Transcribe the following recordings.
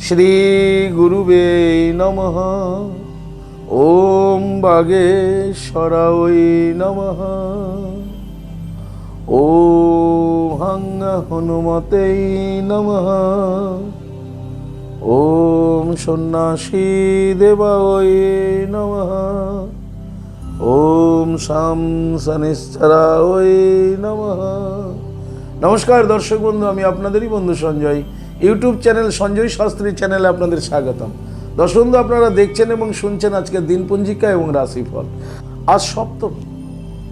শ্রীগুরুবে নমঃ। ওম বাগেশ্বরায় নমঃ। ও হঙ্গ হনুমতেই নমঃ। ওম সন্ন্যাসী দেবায় নমঃ। ওম শাম শনিশ্চরায় নমঃ। নমস্কার দর্শক বন্ধু, আমি আপনাদেরই বন্ধু সঞ্জয়। ইউটিউব চ্যানেল সঞ্জয় শাস্ত্রী চ্যানেলে আপনাদের স্বাগতম। দর্শক, আপনারা দেখছেন এবং শুনছেন আজকের দিনপঞ্জিকা এবং রাশিফল। আজ সপ্তমী,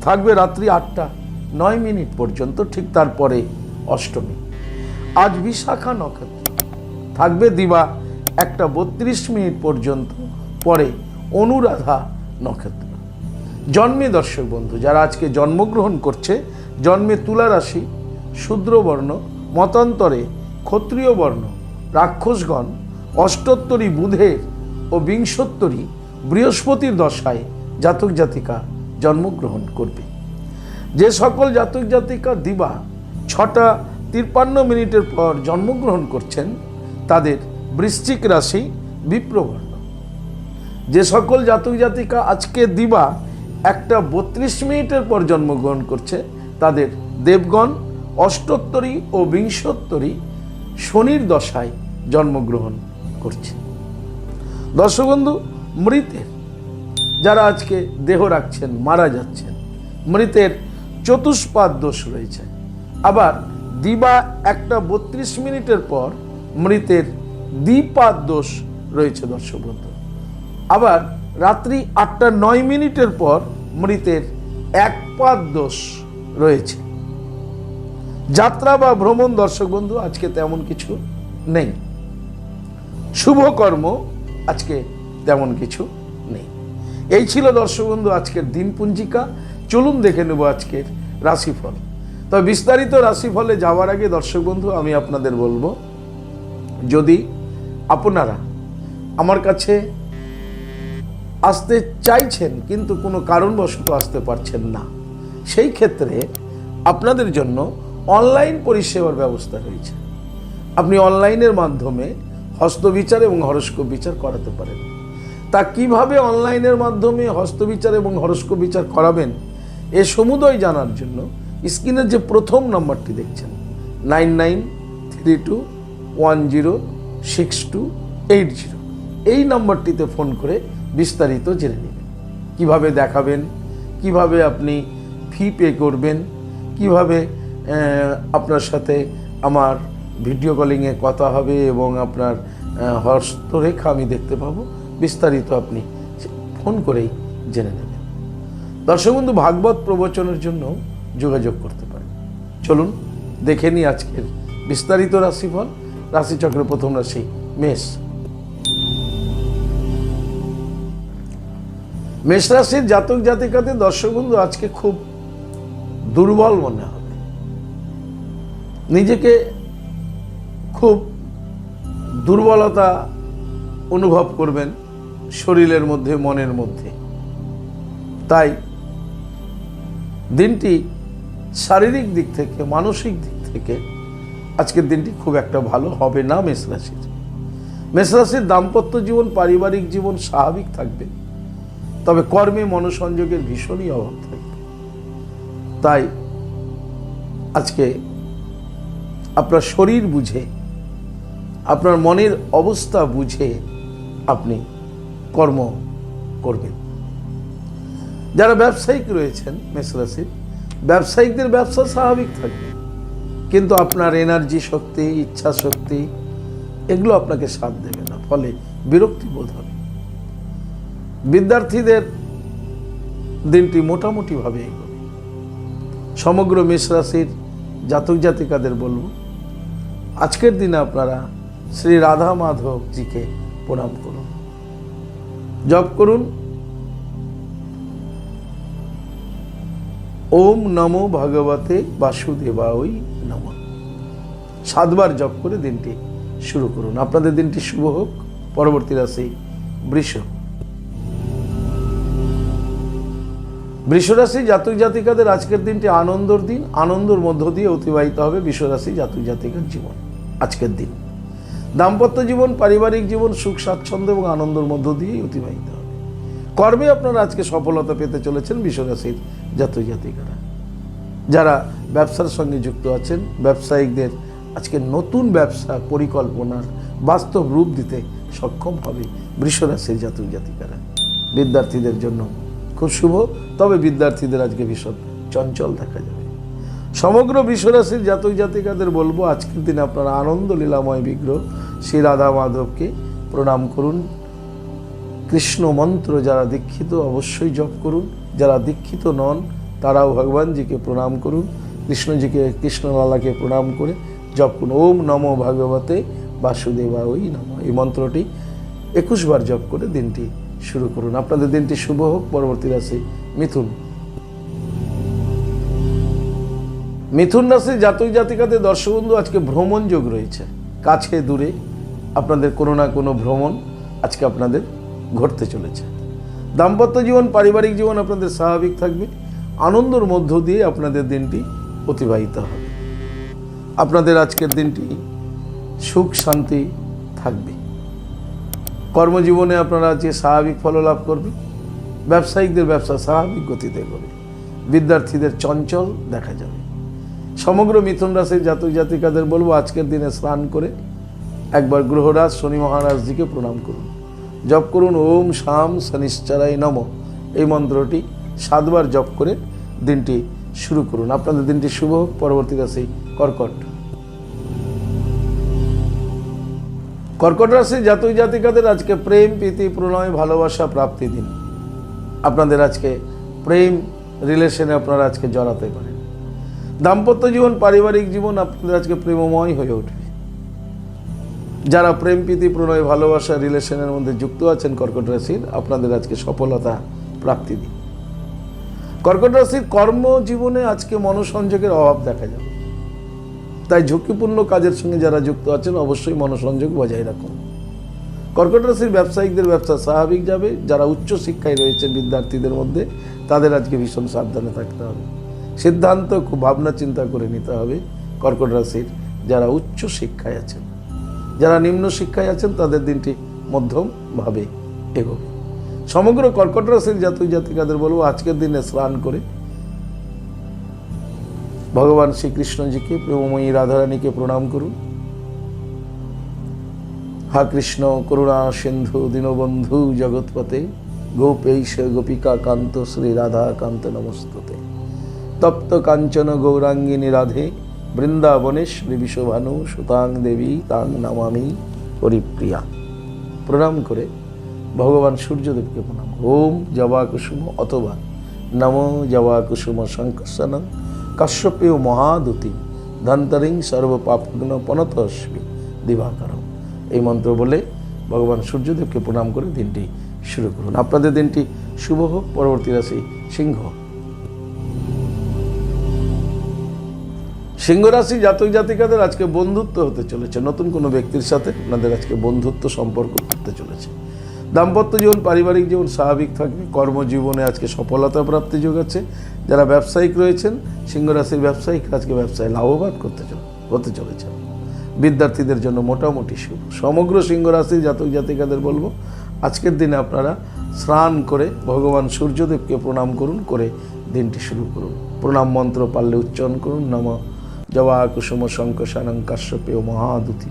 থাকবে রাত্রি আটটা, নয় মিনিট পর্যন্ত, ঠিক তারপরে অষ্টমী। আজ বিশাখা নক্ষত্র, থাকবে দিবা একটা বত্রিশ মিনিট পর্যন্ত, পরে অনুরাধা নক্ষত্র। জন্মে দর্শক বন্ধু, যারা আজকে জন্মগ্রহণ করছে, জন্মে তুলা রাশি, শূদ্রবর্ণ, মতান্তরে ক্ষত্রিয় বর্ণ, রাক্ষসগণ, অষ্টোত্তরী বুধের ও বিংশোত্তরী বৃহস্পতির দশায় জাতক জাতিকা জন্মগ্রহণ করবে। যে সকল জাতক জাতিকা দিবা ছটা তিপ্পান্ন মিনিটের পর জন্মগ্রহণ করছেন, তাদের বৃশ্চিক রাশি বিপ্রবর্ণ। যে সকল জাতক জাতিকা আজকে দিবা একটা বত্রিশ মিনিটের পর জন্মগ্রহণ করছে, তাদের দেবগণ অষ্টোত্তরী ও বিংশোত্তরী শনির দশায় জন্মগ্রহণ করছে। দর্শক বন্ধু, মৃতের যারা আজকে দেহ রাখছেন, মারা যাচ্ছেন, মৃতের চতুষ্পাদ দোষ রয়েছে। আবার দিবা একটা বত্রিশ মিনিটের পর মৃতের দ্বিপাদ দোষ রয়েছে দর্শক বন্ধু। আবার রাত্রি আটটা নয় মিনিটের পর মৃতের এক পাদ দোষ রয়েছে। যাত্রা বা ভ্রমণ, দর্শক বন্ধু, আজকে তেমন কিছু নেই। শুভকর্ম আজকে তেমন কিছু নেই। এই ছিল, দর্শক বন্ধু, আজকের দিন পুঞ্জিকা চলুন দেখে নেব আজকের রাশিফল। তবে বিস্তারিত রাশিফলে যাওয়ার আগে, দর্শক বন্ধু, আমি আপনাদের বলব, যদি আপনারা আমার কাছে আসতে চাইছেন, কিন্তু কোনো কারণবশত আসতে পারছেন না, সেই ক্ষেত্রে আপনাদের জন্য অনলাইন পরিষেবার ব্যবস্থা রয়েছে আপনি অনলাইনের মাধ্যমে হস্তবিচার এবং হরস্কোপ বিচার করাতে পারেন। তা কীভাবে অনলাইনের মাধ্যমে হস্তবিচার এবং হরস্কোপ বিচার করাবেন, এ সমুদয় জানার জন্য স্ক্রিনের যে প্রথম নম্বরটি দেখছেন, nine nine three two one zero six two eight zero. এই নম্বরটিতে ফোন করে বিস্তারিত জেনে নেবেন কীভাবে দেখাবেন, কীভাবে আপনি ফি পে করবেন, কীভাবে আপনার সাথে আমার ভিডিও কলিংয়ে কথা হবে এবং আপনার হস্তরেখা আমি দেখতে পাবো। বিস্তারিত আপনি ফোন করেই জেনে নেবেন। দর্শক বন্ধু, ভাগবত প্রবচনের জন্য যোগাযোগ করতে পারেন। চলুন, দেখে নিই আজকের বিস্তারিত রাশিফল। রাশিচক্রের প্রথম রাশি, মেষ। মেষ রাশির জাতক জাতিকাদের দর্শক বন্ধু, আজকে খুব দুর্বল মনে হবে নিজেকে খুব দুর্বলতা অনুভব করবেন শরীরের মধ্যে, মনের মধ্যে। তাই দিনটি শারীরিক দিক থেকে, মানসিক দিক থেকে আজকের দিনটি খুব একটা ভালো হবে না মেষ রাশির। মেষ রাশির দাম্পত্য জীবন, পারিবারিক জীবন স্বাভাবিক থাকবে, তবে কর্মে মনোসংযোগের ভীষণই অভাব থাকবে। তাই আজকে আপনার শরীর বুঝে, আপনার মনের অবস্থা বুঝে আপনি কর্ম করবেন। যারা ব্যবসায়িক রয়েছেন মেষরাশির ব্যবসায়িকদের ব্যবসা স্বাভাবিক থাকবে, কিন্তু আপনার এনার্জি শক্তি, ইচ্ছা শক্তি, এগুলো আপনাকে সাথ দেবে না, ফলে বিরক্তি বোধ হবে। বিদ্যার্থীদের দিনটি মোটামুটিভাবে এগোবে। সমগ্র মেষ রাশির জাতক জাতিকাদের বলব আজকের দিনে আপনারা শ্রী রাধা মাধবজিকে প্রণাম করুন। জপ করুন। ওম নমো ভগবতে বাসুদেবায় নম। সাতবার জপ করে দিনটি শুরু করুন। আপনাদের দিনটি শুভ হোক। পরবর্তী রাশি বৃষ। বৃষরাশি জাতক জাতিকাদের আজকের দিনটি আনন্দর দিন। আনন্দর মধ্য দিয়ে অতিবাহিত হবে বিশ্বরাশি জাতক জাতিকার জীবন, আজকের দিন। দাম্পত্য জীবন, পারিবারিক জীবন, সুখ, স্বাচ্ছন্দ্য এবং আনন্দের মধ্য দিয়েই অতিবাহিত হবে। কর্মে আপনারা আজকে সফলতা পেতে চলেছেন বিশ্বরাশির জাতক জাতিকারা। যারা ব্যবসার সঙ্গে যুক্ত আছেন, ব্যবসায়িকদের আজকে নতুন ব্যবসা পরিকল্পনার বাস্তব রূপ দিতে সক্ষম হবে বৃষরাশির জাতক জাতিকারা। বিদ্যার্থীদের জন্য খুব শুভ, তবে বিদ্যার্থীদের আজকে ভীষণ চঞ্চল দেখা যাবে। সমগ্র বিশ্বরাশির জাতক জাতিকাদের বলব, আজকের দিনে আপনারা আনন্দ লীলাময় বিগ্রহ শ্রী রাধা মাধবকে প্রণাম করুন। কৃষ্ণ মন্ত্র যারা দীক্ষিত অবশ্যই জপ করুন, যারা দীক্ষিত নন তারাও ভগবানজিকে প্রণাম করুন। কৃষ্ণজিকে, কৃষ্ণলালাকে প্রণাম করে জপ করুন। ওম নম ভাগবতে বাসুদেবা ওই নম। এই মন্ত্রটি একুশবার জপ করে দিনটি শুরু করুন। আপনাদের দিনটি শুভ হোক, পরবর্তী রাশি মিথুন। মিথুন রাশির জাতক জাতিকাদের দর্শকবন্ধু, আজকে ভ্রমণ যোগ রয়েছে। কাছে, দূরে আপনাদের কোনো না কোনো ভ্রমণ আজকে আপনাদের ঘটতে চলেছে। দাম্পত্য জীবন, পারিবারিক জীবন আপনাদের স্বাভাবিক থাকবে। আনন্দর মধ্য দিয়ে আপনাদের দিনটি অতিবাহিত হবে। আপনাদের আজকের দিনটি সুখ, শান্তি থাকবে। কর্মজীবনে আপনারা যে স্বাভাবিক ফল লাভ করবে ব্যবসায়িকদের ব্যবসা স্বাভাবিক গতিতে করবে বিদ্যার্থীদের চঞ্চল দেখা যাবে। সমগ্র মিথুন রাশির জাতক জাতিকাদের বলব, আজকের দিনে স্নান করে একবার গ্রহরাজ শনি মহারাজজিকে প্রণাম করুন। জপ করুন, ওম শাম শনিশ্চরাই নম। এই মন্ত্রটি সাতবার জপ করে দিনটি শুরু করুন। আপনাদের দিনটি শুভ হোক, পরবর্তী রাশি কর্কট। কর্কট রাশির জাতক জাতিকাদের আজকে প্রেম, প্রীতি, প্রণয়, ভালোবাসা, প্রাপ্তি দিন। আপনাদের আজকে প্রেম রিলেশনে আপনারা আজকে জড়াতে পারেন। দাম্পত্য জীবন, পারিবারিক জীবন আপনাদের আজকে প্রেমময় হয়ে উঠবে। যারা প্রেম, প্রীতি, প্রণয়, ভালোবাসা রিলেশনের মধ্যে যুক্ত আছেন কর্কট রাশির, আপনাদের আজকে সফলতা, প্রাপ্তি দিন। কর্কট রাশির কর্মজীবনে আজকে মনোসংযোগের অভাব দেখা যাবে। তাই ঝুঁকিপূর্ণ কাজের সঙ্গে যারা যুক্ত আছেন, অবশ্যই মনোসংযোগ বজায় রাখুন। কর্কট রাশির ব্যবসায়িকদের ব্যবসা স্বাভাবিক যাবে। যারা উচ্চ শিক্ষায় রয়েছে বিদ্যার্থীদের মধ্যে, তাদের আজকে ভীষণ সাবধানে থাকতে হবে। সিদ্ধান্ত খুব ভাবনা চিন্তা করে নিতে হবে কর্কট রাশির যারা উচ্চ শিক্ষায় আছেন। যারা নিম্ন শিক্ষায় আছেন, তাদের দিনটি মধ্যমভাবে এগোবে। সমগ্র কর্কট রাশির জাতক জাতিকাদের বলব, আজকের দিনে স্নান করে ভগবান শ্রীকৃষ্ণজিকে প্রেমময়ী রাধারানীকে প্রণাম করুন। হা কৃষ্ণ করুণা সিন্ধু দীনবন্ধু জগৎপতে, গোপেশ গোপিকা কান্ত শ্রী রাধা কান্ত নমস্ততে। তপ্ত কাঞ্চন গৌরাঙ্গিনী রাধে বৃন্দাবনেশ্বরী বিশ্বভানু সুতাং দেবী তাং নামামি হরিপ্রিয়া প্রণাম করে ভগবান সূর্যদেবকে প্রণাম। ওম জবা কুসুম অথবা নম জবা কুসুম শঙ্কর্ষণং কাশ্যপেয় মহাদুতি, ধন্তরিং সর্বপাপগ্ন পনতস্মি দিবাকরম। এই মন্ত্র বলে ভগবান সূর্যদেবকে প্রণাম করে দিনটি শুরু করুন। আপনাদের দিনটি শুভ হোক, পরবর্তী রাশি সিংহ। সিংহ রাশি জাতক জাতিকাদের আজকে বন্ধুত্ব হতে চলেছে। নতুন কোনো ব্যক্তির সাথে আপনাদের আজকে বন্ধুত্ব সম্পর্ক করতে চলেছে। দাম্পত্য জীবন, পারিবারিক জীবন স্বাভাবিক থাকবে। কর্মজীবনে আজকে সফলতা প্রাপ্তি যোগ আছে যারা ব্যবসায়িক রয়েছেন সিংহ রাশির ব্যবসায়িকরা আজকে ব্যবসায় লাভবান করতে হতে চলেছেন। বিদ্যার্থীদের জন্য মোটামুটি শুভ। সমগ্র সিংহ রাশির জাতক জাতিকাদের বলব, আজকের দিনে আপনারা স্নান করে ভগবান সূর্যদেবকে প্রণাম করুন, করে দিনটি শুরু করুন। প্রণাম মন্ত্র পারলে উচ্চারণ করুন, নম জবা কুসুম শঙ্কশানং কাশ্যপেয় মহাদুতি।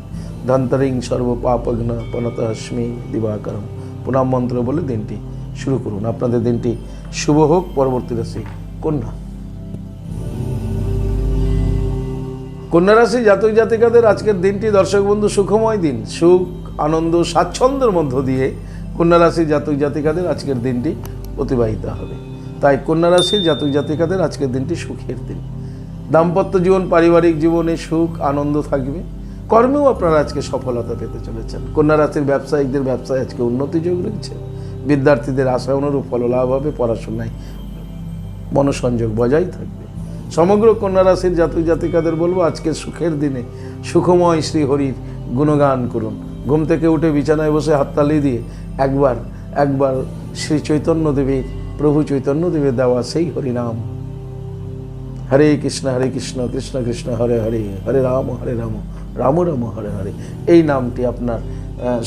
ধন্তরিং সর্বপাপগ্ন পনতহস্মি দিবাকরম। প্রণাম মন্ত্র বলে দিনটি শুরু করুন। আপনাদের দিনটি শুভ হোক, পরবর্তী রাশি কন্যা। কন্যা রাশি, জাতক জাতিকাদের আজকের দিনটি দর্শক বন্ধু সুখময় দিন। সুখ, আনন্দ, স্বাচ্ছন্দ্যের মধ্য দিয়ে কন্যা রাশির জাতক জাতিকাদের আজকের দিনটি অতিবাহিত হবে। তাই কন্যা রাশির জাতক জাতিকাদের আজকের দিনটি সুখের দিন। দাম্পত্য জীবন, পারিবারিক জীবনে সুখ, আনন্দ থাকবে। কর্মেও আপনারা আজকে সফলতা পেতে চলেছেন। কন্যা রাশির ব্যবসায়িকদের ব্যবসায় আজকে উন্নতি যোগ রয়েছে। বিদ্যার্থীদের আশা অনুরূপ ফললাভ হবে, পড়াশোনায় মনোসংযোগ বজায় থাকবে। সমগ্র কন্যা রাশির জাতক জাতিকাদের বলব, আজকে সুখের দিনে সুখময় শ্রী হরির গুণগান করুন। ঘুম থেকে উঠে বিছানায় বসে হাততালি দিয়ে একবার একবার শ্রী চৈতন্য দেবীর, প্রভু চৈতন্য দেবের দেওয়া সেই হরিনাম। হরে কৃষ্ণ হরে কৃষ্ণ কৃষ্ণ কৃষ্ণ, হরে হরে হরে রাম হরে রাম। রাম রাম হরে হরে। এই নামটি আপনার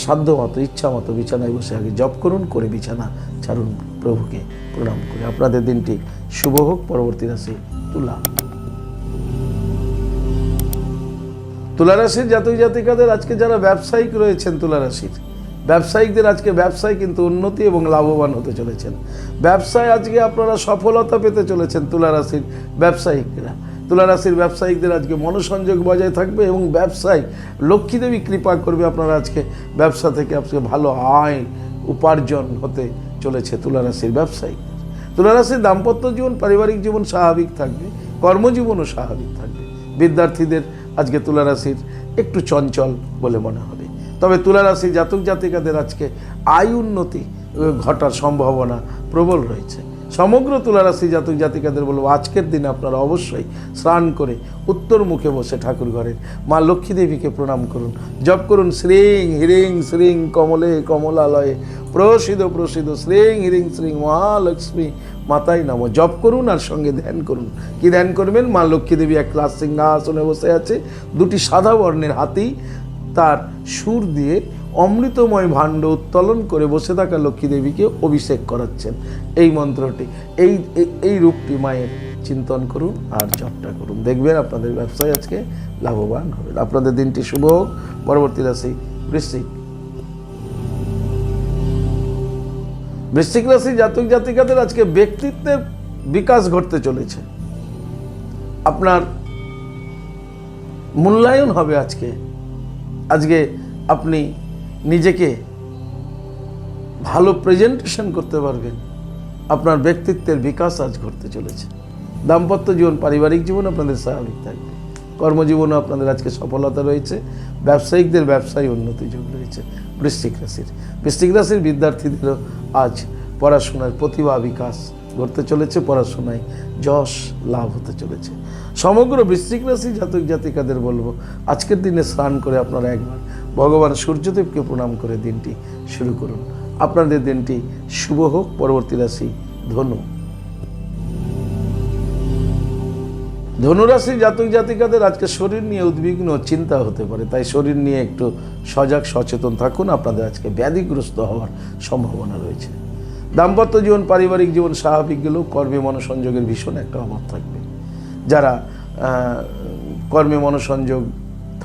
সাধ্য মতো, ইচ্ছা মতো বিছানায় বসে আগে জপ করুন, করে বিছানা ছাড়ুন প্রভুকে প্রণাম করে। আপনাদের দিনটি শুভ হোক, পরবর্তী রাশি তুলা। তুলারাশির জাতক জাতিকাদের আজকে যারা ব্যবসায়িক রয়েছেন তুলারাশির ব্যবসায়িকদের আজকে ব্যবসায় কিন্তু উন্নতি এবং লাভবান হতে চলেছেন। ব্যবসায় আজকে আপনারা সফলতা পেতে চলেছেন তুলারাশির ব্যবসায়িকরা। তুলারাশির ব্যবসায়িকদের আজকে মনোসংযোগ বজায় থাকবে এবং ব্যবসায় লক্ষ্মীদেবী কৃপা করবে আপনারা আজকে ব্যবসা থেকে আজকে ভালো আয় উপার্জন হতে চলেছে তুলারাশির ব্যবসায়িকদের তুলারাশির দাম্পত্য জীবন, পারিবারিক জীবন স্বাভাবিক থাকবে, কর্মজীবনও স্বাভাবিক থাকবে। বিদ্যার্থীদের আজকে তুলারাশির একটু চঞ্চল বলে মনে হবে। তবে তুলারাশি জাতক জাতিকাদের আজকে আয় উন্নতি ঘটার সম্ভাবনা প্রবল রয়েছে। সমগ্র তুলারাশি জাতক জাতিকাদের বলব, আজকের দিনে আপনারা অবশ্যই স্নান করে উত্তর মুখে বসে ঠাকুর ঘরের মা লক্ষ্মী দেবীকে প্রণাম করুন। জপ করুন, শ্রীং হিরিং শ্রীং কমলে কমলালয়ে, প্রসিদ্ধ প্রসিদ্ধ শ্রীং হিরিং শ্রীং মহালক্ষ্মী মাতাই নাম। জপ করুন আর সঙ্গে ধ্যান করুন। কি ধ্যান করবেন? মা লক্ষ্মী দেবী এক ক্লাস সিংহাসনে বসে আছে, দুটি সাদা বর্ণের হাতি তার সুর দিয়ে অমৃতময় ভাণ্ড উত্তোলন করে বসে থাকা লক্ষ্মী দেবীকে অভিষেক করাচ্ছেন। এই মন্ত্রটি এই, এই- রূপটি মায়ের চিন্তন করুন আর জপটা করুন। দেখবেন আপনাদের ব্যবসায় আজকে লাভবান হবে। আপনাদের দিনটি শুভ হোক। পরবর্তী রাশি বৃশ্চিক। বৃশ্চিক রাশি জাতক জাতিকাদের আজকে ব্যক্তিত্বের বিকাশ ঘটতে চলেছে। আপনার মূল্যায়ন হবে আজকে। আজকে আপনি নিজেকে ভালো প্রেজেন্টেশন করতে পারবেন। আপনার ব্যক্তিত্বের বিকাশ আজ ঘটতে চলেছে। দাম্পত্য জীবন, পারিবারিক জীবন আপনাদের স্বাভাবিক থাকবে। কর্মজীবনও আপনাদের আজকে সফলতা রয়েছে। ব্যবসায়িকদের ব্যবসায় উন্নতি যোগ রয়েছে বৃশ্চিক রাশির। বৃশ্চিক রাশির বিদ্যার্থীদেরও আজ পড়াশোনার প্রতিভা, বিকাশ ঘটতে চলেছে। পড়াশোনায় যশ লাভ হতে চলেছে। সমগ্র বৃশ্চিক রাশি জাতক জাতিকাদের বলব, আজকের দিনে স্নান করে আপনারা একবার ভগবান সূর্যদেবকে প্রণাম করে দিনটি শুরু করুন। আপনাদের দিনটি শুভ হোক, পরবর্তী রাশি ধনু। ধনুরাশি জাতক জাতিকাদের আজকে শরীর নিয়ে উদ্বিগ্ন, চিন্তা হতে পারে। তাই শরীর নিয়ে একটু সজাগ, সচেতন থাকুন। আপনাদের আজকে ব্যাধিগ্রস্ত হওয়ার সম্ভাবনা রয়েছে। দাম্পত্য জীবন, পারিবারিক জীবন, স্বাভাবিক গেলেও কর্মে মনোসংযোগের ভীষণ একটা অভাব থাকবে। যারা কর্মে মনোসংযোগ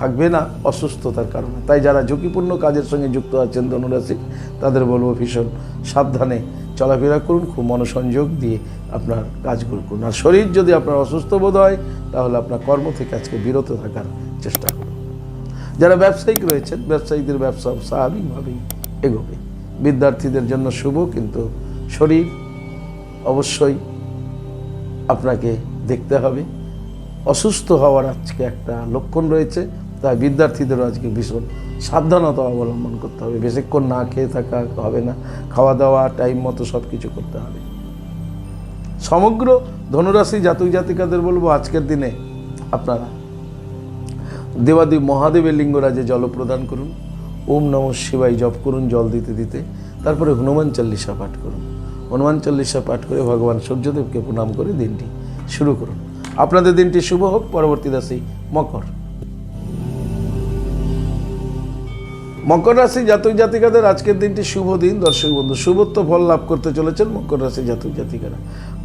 থাকবে না অসুস্থতার কারণে। তাই যারা ঝুঁকিপূর্ণ কাজের সঙ্গে যুক্ত আছেন ধনুরাশি, তাদের বলব ভীষণ সাবধানে চলাফেরা করুন, খুব মনোসংযোগ দিয়ে আপনার কাজগুলো করুন। আর শরীর যদি আপনার অসুস্থ বোধ হয়, তাহলে আপনার কর্ম থেকে আজকে বিরত থাকার চেষ্টা করুন। যারা ব্যবসায়িক রয়েছেন, ব্যবসায়ীদের ব্যবসা স্বাভাবিকভাবেই এগোবে। বিদ্যার্থীদের জন্য শুভ, কিন্তু শরীর অবশ্যই আপনাকে দেখতে হবে। অসুস্থ হওয়ার আজকে একটা লক্ষণ রয়েছে তাই বিদ্যার্থীদেরও আজকে ভীষণ সাবধানতা অবলম্বন করতে হবে। বেশিক্ষণ না খেয়ে থাকা হবে না। খাওয়া দাওয়া টাইম মতো সব কিছু করতে হবে। সমগ্র ধনুরাশি জাতক জাতিকাদের বলব, আজকের দিনে আপনারা দেবাদেব মহাদেবের লিঙ্গরাজে জল প্রদান করুন। ওম নম শিবাই জপ করুন জল দিতে দিতে। তারপরে হনুমান চল্লিশা পাঠ করুন। হনুমান চল্লিশা পাঠ করে ভগবান সূর্যদেবকে প্রণাম করে দিনটি শুরু করুন। আপনাদের দিনটি শুভ হোক। পরবর্তী রাশি মকর। মকর রাশি জাতক জাতিকাদের আজকের দিনটি শুভ দিন, দর্শক বন্ধু। শুভত্ব ফল লাভ করতে চলেছেন মকর রাশি জাতক জাতিকারা।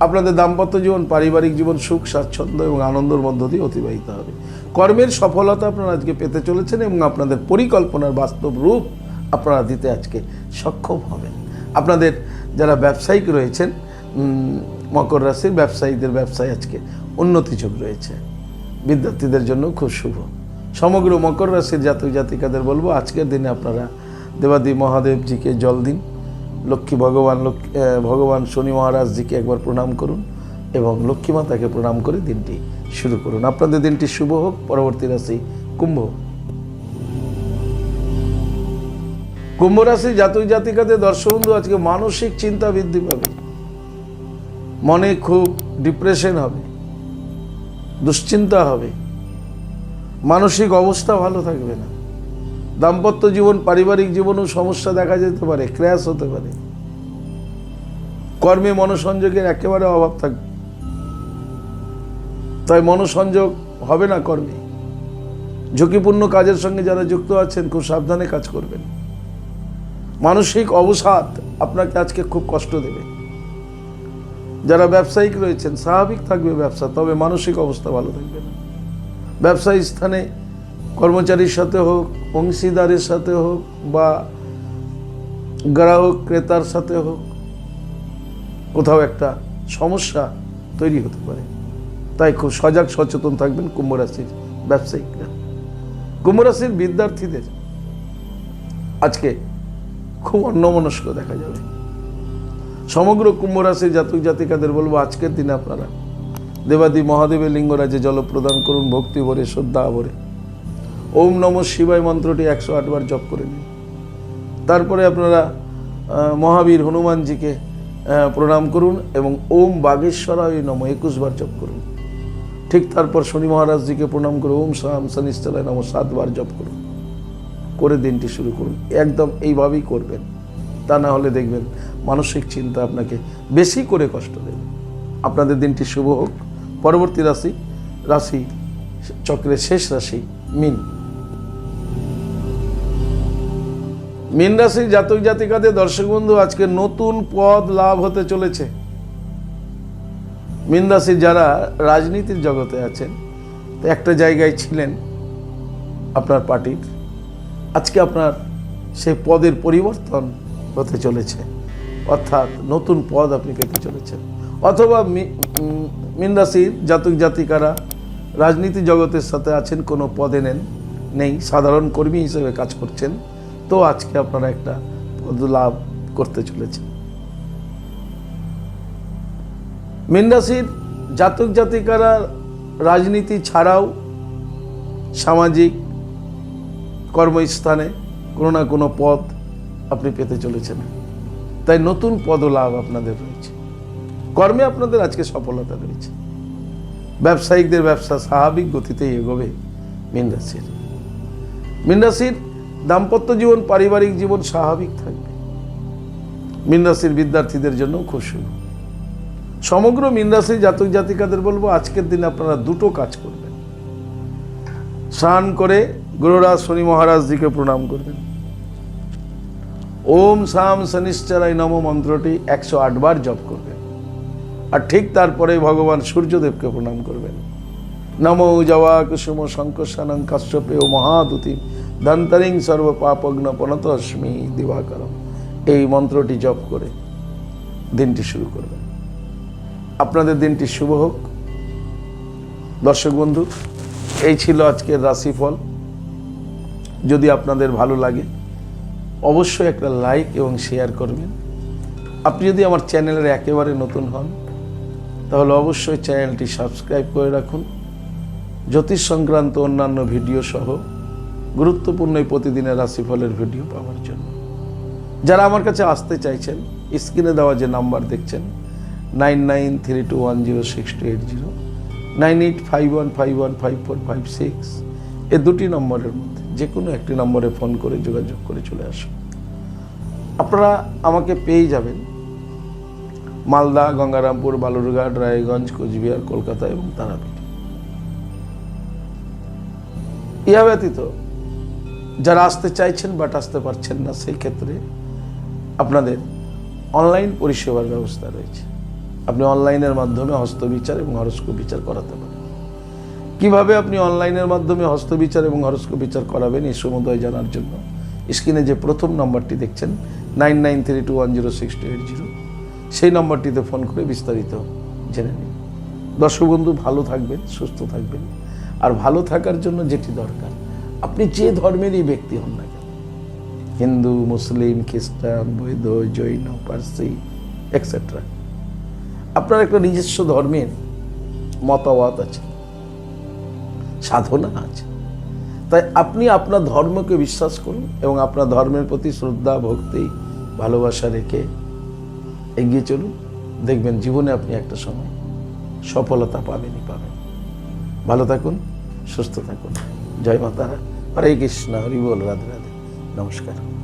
আপনাদের দাম্পত্য জীবন, পারিবারিক জীবন, সুখ, স্বাচ্ছন্দ্য এবং আনন্দের মধ্য দিয়ে অতিবাহিত হবে। কর্মের সফলতা আপনারা আজকে পেতে চলেছেন এবং আপনাদের পরিকল্পনার বাস্তব রূপ আপনারা দিতে আজকে সক্ষম হবেন। আপনাদের যারা ব্যবসায়িক রয়েছেন মকর রাশির ব্যবসায়ীদের ব্যবসায় আজকে উন্নতি যোগ রয়েছে। বিদ্যার্থীদের জন্য খুব শুভ। সমগ্র মকর রাশির জাতক জাতিকাদের বলব, আজকের দিনে আপনারা দেবাদি মহাদেবজিকে জল দিন। লক্ষ্মী ভগবান ভগবান শনি মহারাজজিকে একবার প্রণাম করুন এবং লক্ষ্মী মাতাকে প্রণাম করে দিনটি শুরু করুন। আপনাদের দিনটি শুভ হোক, পরবর্তী রাশি কুম্ভ কুম্ভ রাশি জাতক জাতিকাদের দর্শকবন্ধু, আজকে মানসিক চিন্তা বৃদ্ধি পাবে। মনে খুব ডিপ্রেশন হবে, দুশ্চিন্তা হবে মানসিক অবস্থা ভালো থাকবে না। দাম্পত্য জীবন, পারিবারিক জীবনেও সমস্যা দেখা যেতে পারে ক্র্যাশ হতে পারে। কর্মে মনোসংযোগের একেবারে অভাব থাকবে তাই মনোসংযোগ হবে না কর্মে। ঝুঁকিপূর্ণ কাজের সঙ্গে যারা যুক্ত আছেন, খুব সাবধানে কাজ করবেন। মানসিক অবসাদ আপনাকে আজকে খুব কষ্ট দেবে। যারা ব্যবসায়িক রয়েছেন, স্বাভাবিক থাকবে ব্যবসা, তবে মানসিক অবস্থা ভালো থাকবে না। ব্যবসায়ী স্থানে, কর্মচারীর সাথে হোক, অংশীদারের সাথে হোক বা গ্রাহক, ক্রেতার সাথে হোক, কোথাও একটা সমস্যা তৈরি হতে পারে। তাই খুব সজাগ, সচেতন থাকবেন কুম্ভ রাশির ব্যবসায়িকরা। কুম্ভ রাশির বিদ্যার্থীদের আজকে খুব অন্যমনস্ক দেখা যাবে। সমগ্র কুম্ভ রাশির জাতক জাতিকাদের বলব, আজকের দিনে আপনারা দেবাদি মহাদেবের লিঙ্গরাজে জল প্রদান করুন, ভক্তি ভরে, শ্রদ্ধা ভরে। ওম নম শিবায় মন্ত্রটি একশো আটবার জপ করে নিন। তারপরে আপনারা মহাবীর হনুমানজিকে প্রণাম করুন এবং ওম বাগেশ্বরায় নম একুশ বার জপ করুন। ঠিক তারপর শনি মহারাজজিকে প্রণাম করে ওম সাম শনিশ্চলায় নম সাতবার জপ করুন। করে দিনটি শুরু করুন। একদম এইভাবেই করবেন। তা না হলে দেখবেন মানসিক চিন্তা আপনাকে বেশি করে কষ্ট দেবে। আপনাদের দিনটি শুভ হোক। পরবর্তী রাশি রাশি, চক্রের শেষ রাশি, মিন। মিন রাশির জাতক জাতিকাদের দর্শক বন্ধু, আজকে নতুন পদ লাভ হতে চলেছে। মিন রাশির যারা রাজনীতির জগতে আছেন একটা জায়গায় ছিলেন আপনার পার্টির। আজকে আপনার সেই পদের পরিবর্তন হতে চলেছে। অর্থাৎ নতুন পদ আপনি পেতে চলেছেন। অথবা মীন রাশির জাতক জাতিকারা রাজনীতি জগতের সাথে আছেন, কোনো পদে নেন, নেই, সাধারণ কর্মী হিসেবে কাজ করছেন। তো আজকে আপনারা একটা পদ লাভ করতে চলেছেন। মীন রাশির জাতক জাতিকারা রাজনীতি ছাড়াও সামাজিক কর্মস্থানে কোনো না কোনো পদ আপনি পেতে চলেছেন। তাই নতুন পদলাভ আপনাদের রয়েছে। কর্মে আপনাদের আজকে সফলতা রয়েছে ব্যবসায়িকদের ব্যবসা স্বাভাবিক গতিতেই এগোবে মীন রাশির মীন রাশির দাম্পত্য জীবন, পারিবারিক জীবন স্বাভাবিক থাকবে। মীন রাশির বিদ্যার্থীদের জন্য খুশি সমগ্র মীন রাশির জাতক জাতিকাদের বলব, আজকের দিনে আপনারা দুটো কাজ করবেন। স্নান করে গুরুরাজ শনি মহারাজজিকে প্রণাম করবেন। ওম সাম শনিশ্চরাই নম মন্ত্রটি একশো আটবার জপ করবেন। আর ঠিক তারপরে ভগবান সূর্যদেবকে প্রণাম করবেন। নম জবা কুসুম শঙ্কসানং কাশ্যপে ও মহাদুতি দন্তরিং সর্ব পাপগ্ন পনতস্মি দিবাকরম। এই মন্ত্রটি জপ করে দিনটি শুরু করবেন। আপনাদের দিনটি শুভ হোক। দর্শক বন্ধু, এই ছিল আজকের রাশিফল। যদি আপনাদের ভালো লাগে, অবশ্যই একটা লাইক এবং শেয়ার করবেন। আপনি যদি আমার চ্যানেলের একেবারে নতুন হন তাহলে অবশ্যই চ্যানেলটি সাবস্ক্রাইব করে রাখুন। জ্যোতিষ সংক্রান্ত অন্যান্য ভিডিও সহ গুরুত্বপূর্ণ এই প্রতিদিনের রাশিফলের ভিডিও পাওয়ার জন্য। যারা আমার কাছে আসতে চাইছেন, স্ক্রিনে দেওয়া যে নাম্বার দেখছেন, nine nine three two one zero six two eight zero, nine eight five one five one five four five six, এ দুটি নম্বরের মধ্যে যে কোনো একটি নম্বরে ফোন করে যোগাযোগ করে চলে আসুন। আপনারা আমাকে পেয়ে যাবেন মালদা, গঙ্গারামপুর, বালুরঘাট, রায়গঞ্জ, কোচবিহার, কলকাতা এবং তারাপীঠ। ইহা ব্যতীত যারা আসতে চাইছেন বাট আসতে পারছেন না, সেই ক্ষেত্রে আপনাদের অনলাইন পরিষেবার ব্যবস্থা রয়েছে। আপনি অনলাইনের মাধ্যমে হস্তবিচার এবং হরস্কোপ বিচার করাতে পারেন। কীভাবে আপনি অনলাইনের মাধ্যমে হস্তবিচার এবং হরস্কোপ বিচার করাবেন, এই সমুদয় জানার জন্য স্ক্রিনে যে প্রথম নম্বরটি দেখছেন nine nine three two one zero six two eight zero সেই নম্বরটিতে ফোন করে বিস্তারিত জেনে নিন। দর্শক বন্ধু, ভালো থাকবেন, সুস্থ থাকবেন। আর ভালো থাকার জন্য যেটি দরকার, আপনি যে ধর্মেরই ব্যক্তি হন না কেন, হিন্দু, মুসলিম, খ্রিস্টান বৈধ জৈন, পার্সি এক্সেট্রা আপনার একটা নিজস্ব ধর্মের মতামত আছে, সাধনা আছে। তাই আপনি আপনার ধর্মকে বিশ্বাস করুন এবং আপনার ধর্মের প্রতি শ্রদ্ধা, ভক্তি, ভালোবাসা রেখে এগিয়ে চলুন, দেখবেন জীবনে আপনি একটা সময় সফলতা পাবেনই পাবেন। ভালো থাকুন, সুস্থ থাকুন। জয় মাতারা। হরে কৃষ্ণ, হরি বল, রাধে রাধে। নমস্কার।